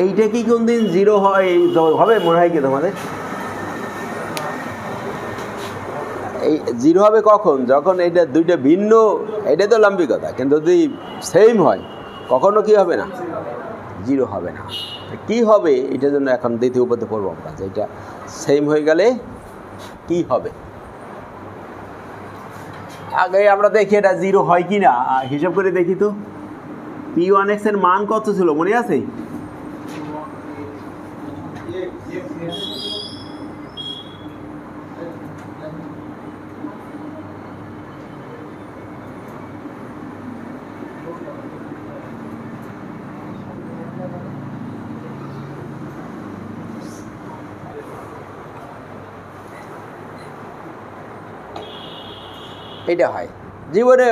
এইটা কি কোন দিন জিরো হয়? হবে মনে হয় কি তোমাদের? এই জিরো হবে কখন? যখন এটা দুইটা ভিন্ন এটা তো লাম্বিকতা কিন্তু যদি সেম হয়, কখনো কি হবে না? জিরো হবে না। কি হবে? এটার জন্য এখন দ্বিতীয় উপরে পড়ব আমরা, যে এটা সেম হয়ে গেলে কি হবে? আগে আমরা দেখি এটা জিরো হয় কি না হিসাব করে দেখি তো। পি ওয়ান এক্সের মান কত ছিল? মনে আছে? এটা হয়। জীবনে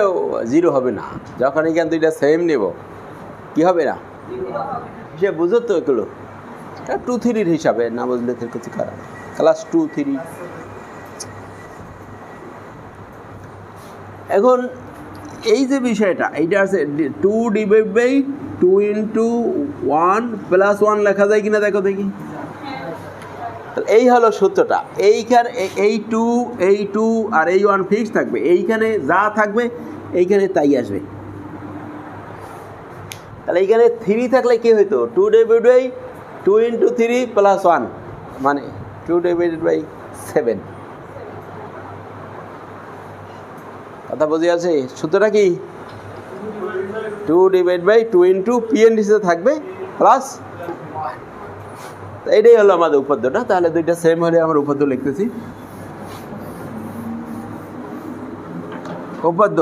জিরো হবে না। যখন এখান দুইটা সেম নেব, কি হবে না? সে বুঝো তো এগুলো। টু থ্রির হিসাবে, না বুঝলে কিছু খারাপ ক্লাস টু থ্রি এখন এই যে বিষয়টা, এইটা আছে two divide by two into one plus one লেখা যায় কিনা দেখো দেখি। এই হলো সূত্রটা। এইখানে এই টু এই টু আর এই ওয়ান ফিক্স থাকবে। এইখানে যা থাকবে, এইখানে তাই আসবে। তাহলে এইখানে থ্রি থাকলে কী হইতো? Two divide by two into three plus one মানে টু ডিভাইডেড বাই সেভেন কথা বুঝে আছে সূত্রটা কি? Two divide by two into P N হিসেবে থাকবে প্লাস এটাই হলো আমাদের উপাদ্যটা তাহলে দুইটা সেম হলে আমরা উপাদ্য লিখতেছি। উপাদ্য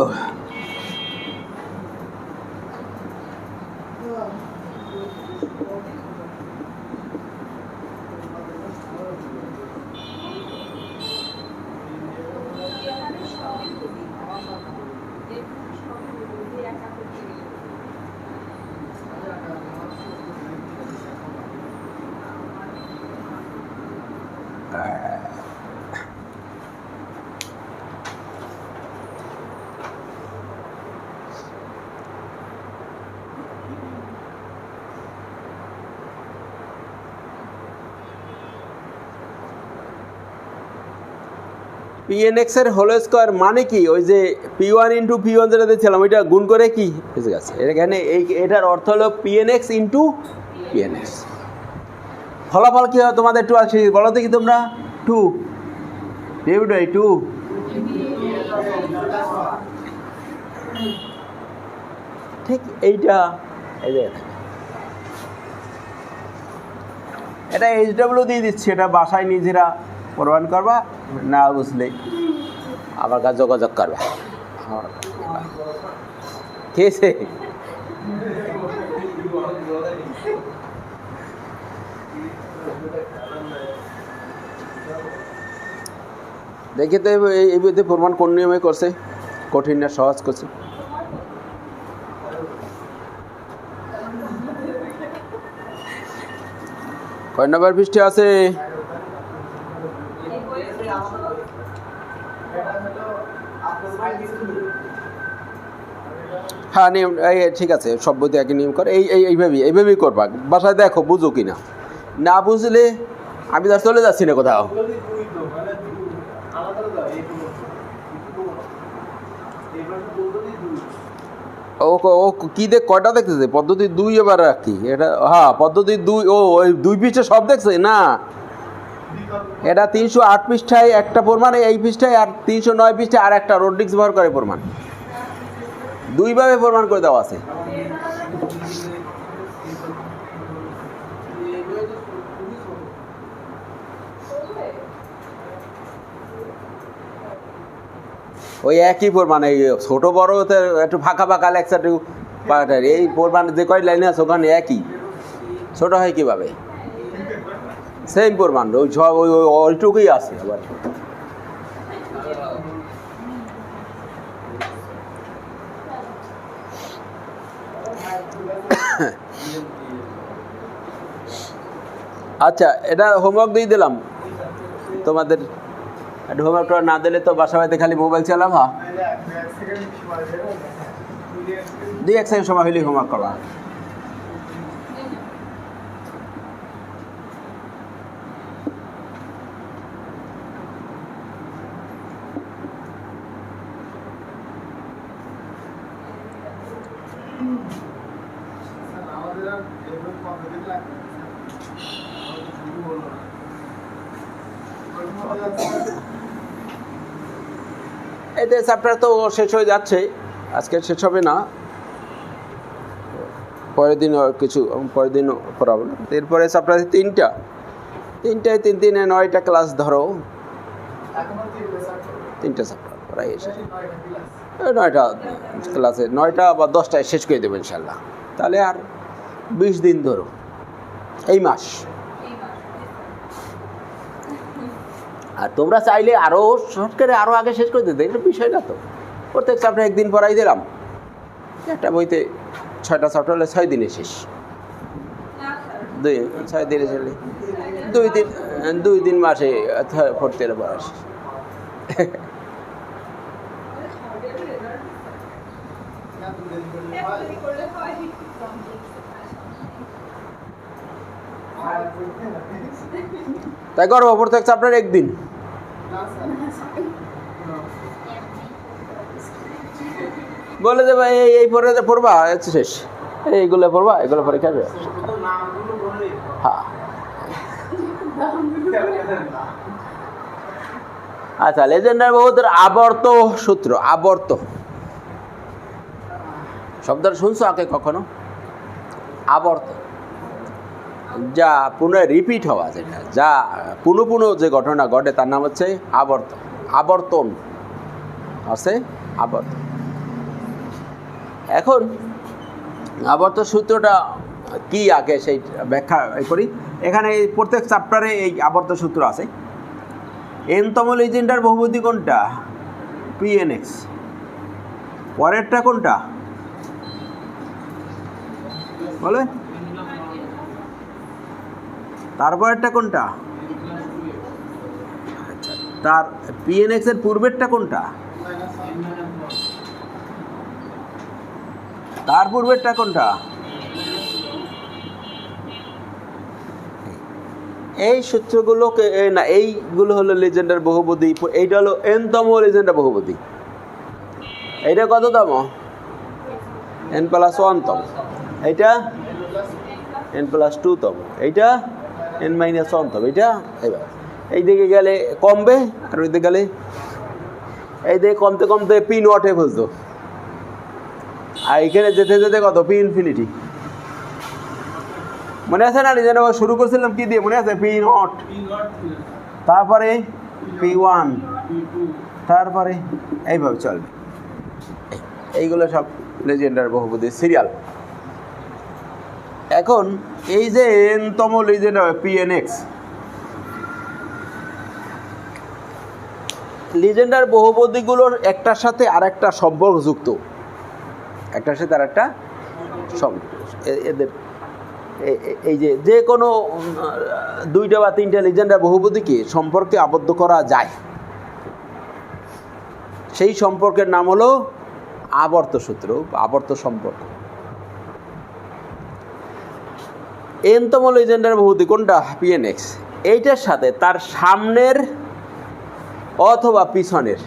পিএনএক্স এর হোল স্কোয়ার মানে কি? ওই যে P one into P one যেটা দিয়েছিলাম ওইটা গুণ করে কি? বুঝে গেছে এখানে এই এটার অর্থ হলো পিএনএক্স ইন্টু পিএনএক্স ফলাফল কি হয় তোমাদের একটু আছে বলো দেখি তোমরা। টু ডেভিড ভাই টু ঠিক এইটা। এই যে। এটা এইচ ডাব্লিউ দিয়ে দিচ্ছি, এটা বাসায় নিজেরা প্রমাণ করবা। না বুঝলে আমার কাছে যোগাযোগ করবা। ঠিক আছে? দেখি তো এই- বিরুদ্ধে প্রমাণ কোন নিয়মে করছে? কঠিন না সহজ করছে? কয় নম্বর পৃষ্ঠে আছে? হ্যাঁ নিয়ম ঠিক আছে, সব বইতে একই নিয়ম করে, এই এই, এইভাবেই এইভাবেই করবা। বাসায় দেখো, বুঝো কি না না বুঝলে, আমি তো চলে যাচ্ছি না কোথাও। ও ও কি দেখ, কয়টা দেখতেছে? পদ্ধতি দুই এবার কি। এটা হ্যাঁ পদ্ধতি দুই, ও, ওই দুই পৃষ্ঠে সব দেখছে? না। এটা তিনশো আট পৃষ্ঠায় একটা প্রমাণ, এই পৃষ্ঠায় আর তিনশো নয় পৃষ্ঠায় আর একটা রোড রোডিক্স ব্যবহার করে প্রমাণ। দুইভাবে প্রমাণ করে দেওয়া আছে। ওই একই প্রমাণ, এই ছোট বড় একটু ফাঁকা ফাঁকা একটু পাঠায়। এই প্রমাণ যে কয় লাইনে আছে, ওখানে একই। ছোট হয় কীভাবে? সেম প্রমাণ, ওই সব ওই ওই, ওইটুকুই আছে আবার। আচ্ছা এটা হোমওয়ার্ক দিয়ে দিলাম। তোমাদের হোমওয়ার্কটা হোমওয়ার্ক না দিলে তো বাসা বাড়িতে খালি মোবাইল চালাম হা দুই এক সেকেন্ড সময় হইলে হোমওয়ার্ক করা। এতে চ্যাপ্টার তো শেষ হয়ে যাচ্ছে। আজকে শেষ হবে না। পরের দিন কিছু, পরের দিন পড়াবো এরপরে চ্যাপ্টার তিনটা। তিনটায় তিন দিনে নয়টা ক্লাস ধরো। তিনটা চ্যাপ্টার প্রায় এসে। নয়টা ক্লাসে নয়টা বা দশটায় শেষ করে দেবো ইনশাল্লাহ। তাহলে আর বিশ দিন ধরো। এই মাস। আর তোমরা চাইলে আরও শর্ট করে আরও আগে শেষ করে দিতে, এটা বিষয় না তো। প্রত্যেক চ্যাপ্টার একদিন পড়াই দিলাম। একটা বইতে ছয়টা চ্যাপ্টার হলে ছয় দিনে শেষ। দুই, ছয় দিনে চলে দুই দিন দুই দিন মাসে পড়তে পড়া শেষ। তাই করব প্রত্যেক চ্যাপ্টার একদিন। বলে দেবে এই এই পরে পড়বা আচ্ছা শেষ। এইগুলো পড়বা, এগুলো পরীক্ষা দেবে হ্যাঁ। আচ্ছা লেজেন্ডার বহুদের আবর্ত সূত্র, আবর্ত। শব্দটা শুনছো আগে কখনো? আবর্ত। যা পুনরায় রিপিট হওয়া যেটা যা পুনঃ পুনঃ যে ঘটনা ঘটে, তার নাম হচ্ছে আবর্ত আবর্তন। আছে? আবর্তন। এখন আবর্ত সূত্রটা কি আগে সেই ব্যাখ্যা করি? এখানে প্রত্যেক চ্যাপ্টারে এই আবর্ত সূত্র আছে। এনতম লিজেন্ডার বহুপতি কোনটা? পিএনএক্স পরেরটা কোনটা? বলে। তারপরেরটা কোনটা? আচ্ছা তার পিএনএক্স এর পূর্বেরটা কোনটা? তার পূর্বেরটা কোনটা? এই সূত্রগুলোকে না, এইগুলো হলো লেজেন্ডার বহুপদী। এইটা হলো এনতম লেজেন্ডার বহুপদী। এইটা কততম? এন প্লাস ওয়ানতম এইটা? এন প্লাস টুতম এইটা? এন মাইনাস ওয়ানতম এইটা এবার এই দিকে গেলে কমবে আর ওই দিকে গেলে এই দিকে কমতে কমতে পি নটে বুঝতো আর এখানে যেতে যেতে কত? পি ইনফিনিটি মনে আছে না যেন শুরু করছিলাম কি দিয়ে? মনে আছে? পি নট তারপরে পি ওয়ান তারপরে এইভাবে চলবে। এইগুলো সব লেজেন্ডার বহুপদী সিরিয়াল এখন এই যে এনতম লিজেন্ডার পিএনএক্স লিজেন্ডার বহুপদীগুলোর একটার সাথে আরেকটা সম্পর্ক যুক্ত। একটার সাথে আরেকটা সম্পর্ক। এ- এদের এই যে যে কোনো দুইটা বা তিনটা লিজেন্ডার বহুপদীকে সম্পর্কে আবদ্ধ করা যায়। সেই সম্পর্কের নাম হলো আবর্ত সূত্র আবর্ত সম্পর্ক এনতম লিজেন্ডার বহুপদী কোনটা? পিএনএক্স এইটার সাথে তার সামনের অথবা পিছনের,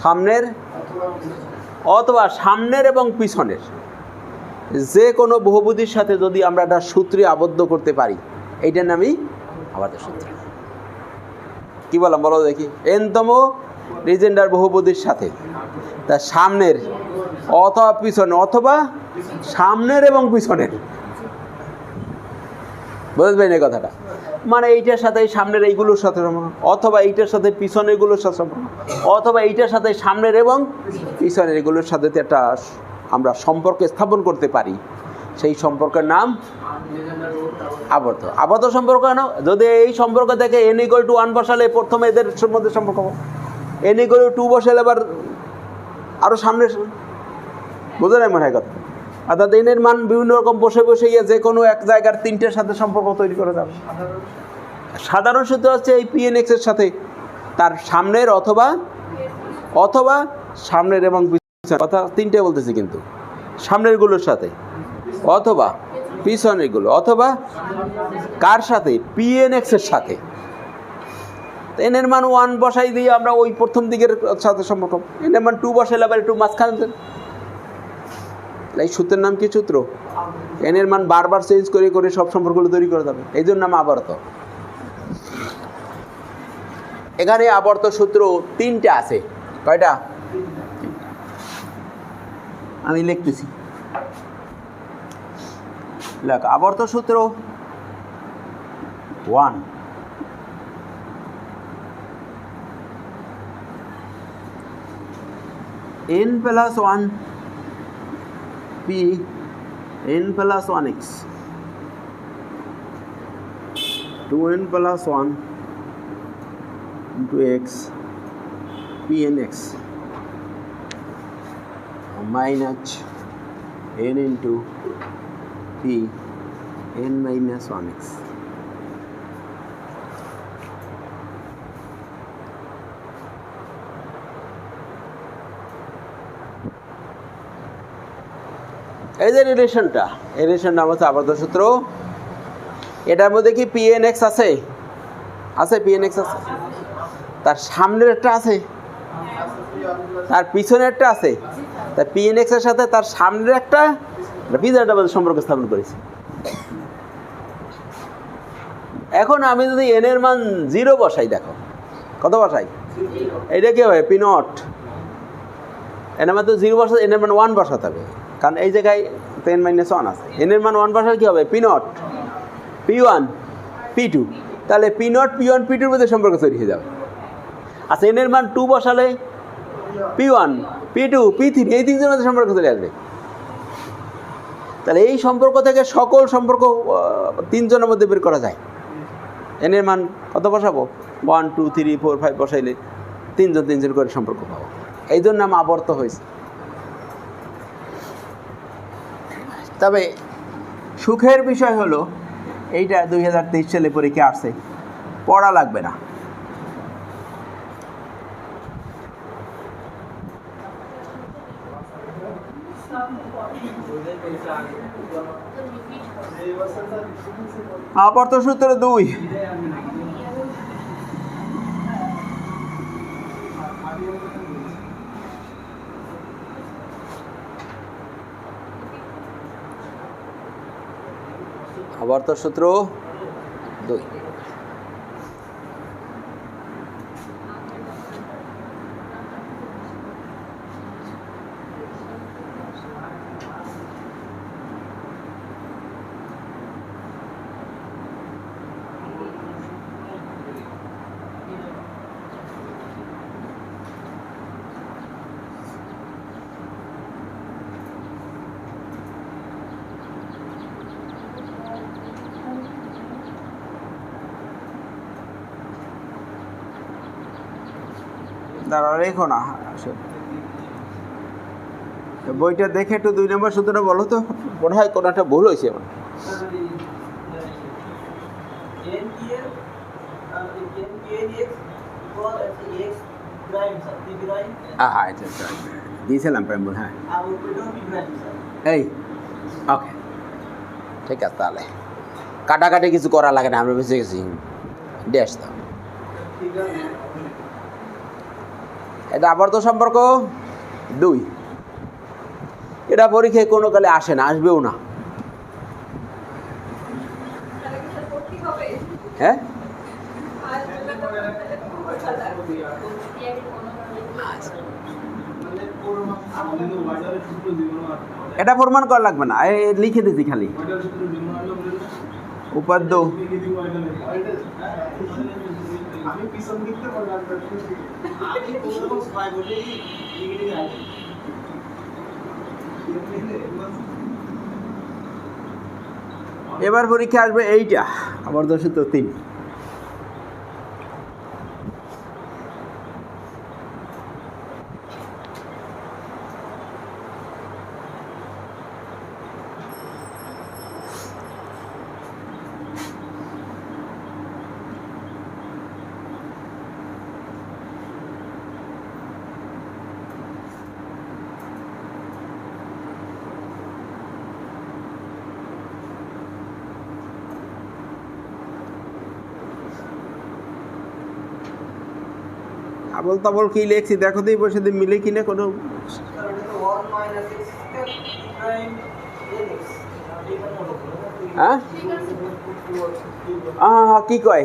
সামনের অথবা সামনের এবং পিছনের, যে কোনো বহুপদীর সাথে যদি আমরা একটা সূত্রে আবদ্ধ করতে পারি, এইটার নামই আবদ্ধ সূত্র। কি বললাম বলো দেখি। এনতম লিজেন্ডার বহুপদীর সাথে তার সামনের অথবা পিছনে অথবা সামনের এবং পিছনের বুঝবেন এই কথাটা? মানে এইটার সাথে সামনের এইগুলোর সাথে সম্পর্ক, অথবা এইটার সাথে পিছনেরগুলোর সাথে সম্পর্ক, অথবা এইটার সাথে সামনের এবং পিছনের এগুলোর সাথে একটা আমরা সম্পর্ক স্থাপন করতে পারি, সেই সম্পর্কের নাম আবদ্ধ। আবদ্ধ সম্পর্ক কেন? যদি এই সম্পর্ক থেকে এন ইকুয়াল টু ওয়ান বসালে প্রথমে এদের মধ্যে সম্পর্ক এন ইকুয়াল টু বসালে আবার আরও সামনে বোঝা যায় মনে হয় কথা অর্থাৎ এনের মান বিভিন্ন রকম বসে বসে গিয়ে যে কোনো এক জায়গার তিনটের সাথে সম্পর্ক তৈরি করা যাবে। সাধারণ সূত্র হচ্ছে এই পিএনএক্স এর সাথে তার সামনের অথবা অথবা সামনের এবং কথা তিনটে বলতেছি কিন্তু। সামনেরগুলোর সাথে, অথবা পিছনেরগুলো, অথবা কার সাথে? পিএনএক্স এর সাথে। এনের মান ওয়ান বসাই দিয়ে আমরা ওই প্রথম দিকের সাথে সম্পর্ক। এনের মান টু বসাইলে আবার একটু মাঝখানে। এই সূত্রের নাম কি সূত্র? এনের মান বারবার চেঞ্জ করে করে সব সম্পর্কগুলো তৈরি করা যাবে। এই জন্য নাম আবর্ত। এখানে আবর্ত সূত্র তিনটা আছে। কয়টা? আমি লিখতেছি। লেখ, আবর্ত সূত্র one N plus 1 p n plus 1x 2n plus 1 into x. Pnx minus n into p n minus 1x এই যে রিলেশনটা এই রিলেশন নাম হচ্ছে আবদ্ধ সূত্র। এটার মধ্যে কি পিএনএক্স আছে? আছে পিএনএক্স আছে? তার সামনের একটা আছে? তার পিছনের একটা আছে তার পিএনএক্স এর সাথে তার সামনের একটা পিজারটা মধ্যে সম্পর্ক স্থাপন করেছে। এখন আমি যদি এন এর মান জিরো বসাই দেখো। কত বসাই? এটা কি হবে? পিনট এনের মান তো জিরো বসা এনের মান ওয়ান বসাতে হবে। কারণ এই জায়গায় টেন মাইনাস ওয়ান আছে। এনের মান ওয়ান বসালে কী হবে? P naught P one P two তাহলে P naught P one P টুর মধ্যে সম্পর্ক তৈরি হয়ে যাবে। আচ্ছা এনের মান টু বসালে P one P two P three এই তিনজনের মধ্যে সম্পর্ক চলে আসবে। তাহলে এই সম্পর্ক থেকে সকল সম্পর্ক তিনজনের মধ্যে বের করা যায়। এনের মান কত বসাবো? One two three four five বসাইলে তিনজন তিনজন করে সম্পর্ক পাবো। এই জন্য আবর্ত হয়েছে। তবে সুখের বিষয় হলো, এইটা দুই হাজার তেইশ সালে পরীক্ষা আসছে। পড়া লাগবে না। আবর্ত সূত্র দুই। আবর্ত সূত্র দুই। দাঁড়া রেখো না বইটা দেখে একটু দুই নম্বর সূত্রটা বলো তো। মনে হয় কোনো একটা ভুল হয়েছে আমার। হ্যাঁ আচ্ছা দিয়েছিলাম হ্যাঁ। এই, ওকে। ঠিক আছে তাহলে। কাটাকাটি কিছু করা লাগে না আমরা বেঁচে গেছি। ড্যাশ দাও এটা আবর্ত সম্পর্ক? দুই। এটা পরীক্ষায় কোনো কালে আসে না, আসবেও না। হ্যাঁ? এটা প্রমাণ করা লাগবে না লিখে দিছি খালি। উপাদ্য। আমি পিছন দিকতে বললাম আমি কোনো ছয় বলে এবার পরীক্ষা আসবে এইটা আমার আবার তো তিন। আবল তাবল কি লিখছি দেখো তো এই বসে মিলে কিনা কোনো হ্যাঁ? হ্যাঁ হ্যাঁ কী কয়?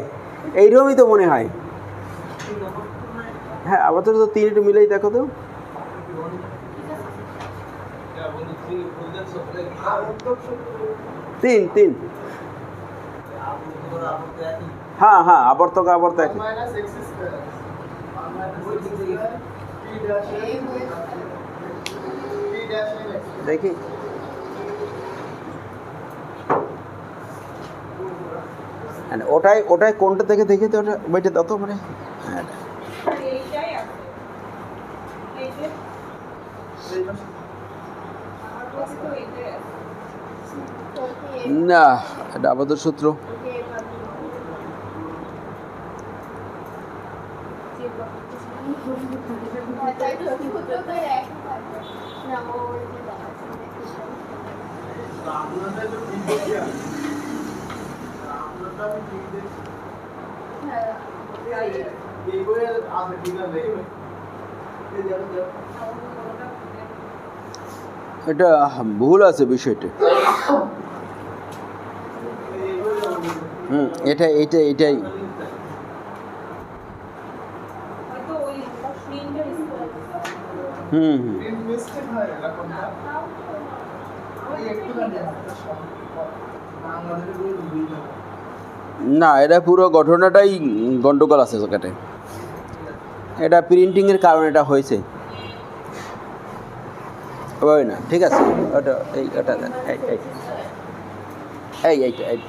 এইরকমই তো মনে হয়। হ্যাঁ আবার তো তিন একটু মিলেই দেখো তো। তিন তিন। হ্যাঁ হ্যাঁ আবর্তক আবর্তক দেখি। ওটাই ওটাই কোনটা থেকে দেখি তো ওটা বইটা তত মানে হ্যাঁ। না এটা আবদ্ধ সূত্র আপনাদের তো ঠিক দেখি আপনারটা আমি ঠিক দেখছি এই বইয়ে আছে ঠিক আছে এই দেখো দেখো এটা ভুল আছে বিষয়টা। হুম এটা এটা এটাই। হুম হুম। না এটা পুরো ঘটনাটাই গন্ডগোল আছে ওখানে এটা প্রিন্টিংয়ের কারণে এটা হয়েছে। ওই না ঠিক আছে। ওটা এই ওটা দেন, এই এই। এই এইটা এই।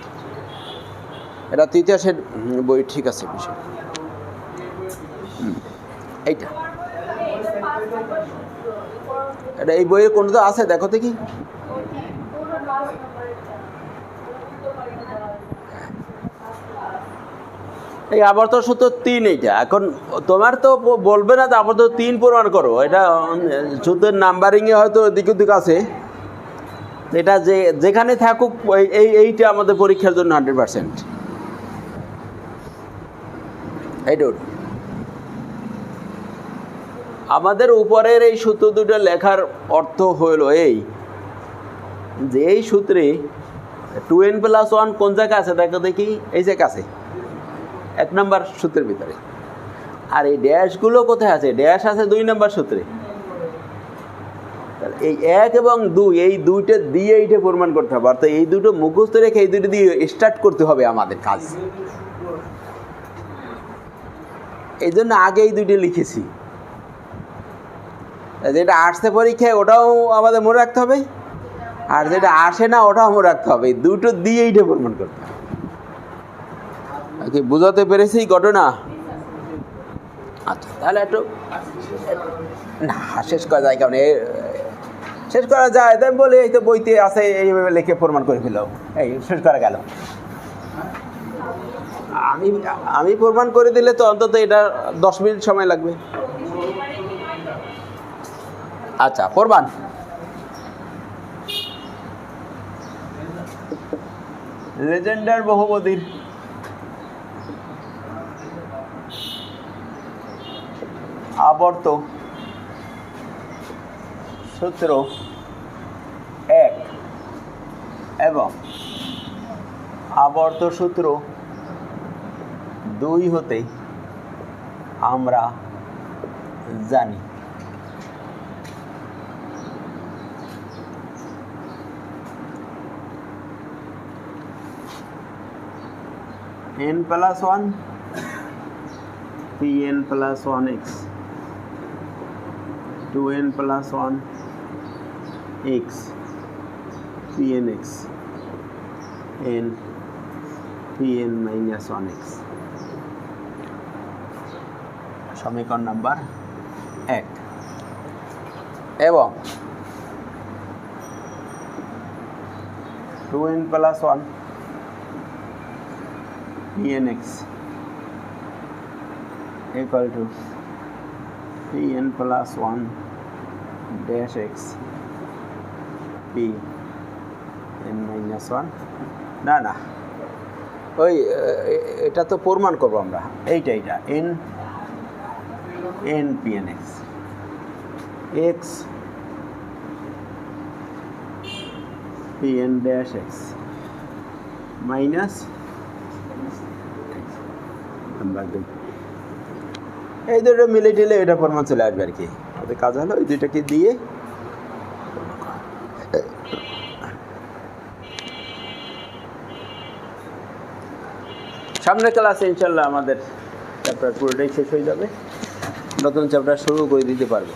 এটা তো ইতিহাসের বই ঠিক আছে বিষয়। এইটা। এটা এই বইয়ের কোনটা আছে দেখো দেখি। এই আবর্ত সূত্র তিন এইটা। এখন তোমার তো বলবে না আবর্ত তিন প্রমাণ করো। এটা সূত্রের নাম্বারিংয়ে হয়তো দিক দিক আছে। এটা যে, যেখানে থাকুক, এই- এই, এইটা আমাদের পরীক্ষার জন্য হান্ড্রেড পার্সেন্ট এইটা। আমাদের উপরের এই সূত্র দুটো লেখার অর্থ হলো এই, যে এই সূত্রে টু এন প্লাস ওয়ান কোন জায়গা আছে? দেখো দেখি, এই জায়গা আছে। এক নম্বর সূত্রের ভিতরে। আর এই ড্যাশগুলো কোথায় আছে? ড্যাশ আছে দুই নম্বর সূত্রে। এই এক এবং দুই, এই দুইটা দিয়ে এইটা প্রমাণ করতে হবে। অর্থাৎ এই দুটো মুখস্থ রেখে এই দুটো দিয়ে স্টার্ট করতে হবে আমাদের কাজ। এই জন্য আগে এই দুইটা লিখেছি। যেটা আসছে পরীক্ষায় ওটাও আমাদের মনে রাখতে হবে। আর যেটা আসে না, ওটাও মনে রাখতে হবে। দুটো দিয়ে এইটা প্রমাণ করতে হবে। বুঝাতে পেরেছি ঘটনা? আচ্ছা তাহলে একটু না, শেষ করা যায় কারণ শেষ করা যায়, তাই বলে, এই তো বইতে আছে, এইভাবে লিখে প্রমাণ করে ফেলো এই, শেষ করা গেল। আমি আমি প্রমাণ করে দিলে তো অন্তত এটা দশ মিনিট সময় লাগবে। আচ্ছা প্রমাণ লেজেন্ডার বহুপদীর আবর্ত। সূত্র এক। এবং আবর্ত সূত্র দুই হতে আমরা জানি। N plus 1 pn plus 1x 2n plus 1 x pnx n pn minus 1x সমীকরণ নাম্বার এক এবং two N plus one pnx equal to pn plus 1 dash x p n minus 1 না না। ওই এটা তো প্রমাণ করব আমরা। এইটা এইটা। N n pnx x P N dash X minus এই দুটো মিলে টিলে এটা প্রমাণ চলে আসবে আর কি। ওদের কাজ হলো ওই দুইটাকে দিয়ে সামনে ক্লাসে ইনশাল্লাহ আমাদের চ্যাপ্টার পুরোটাই শেষ হয়ে যাবে। নতুন চ্যাপ্টার শুরু করে দিতে পারব।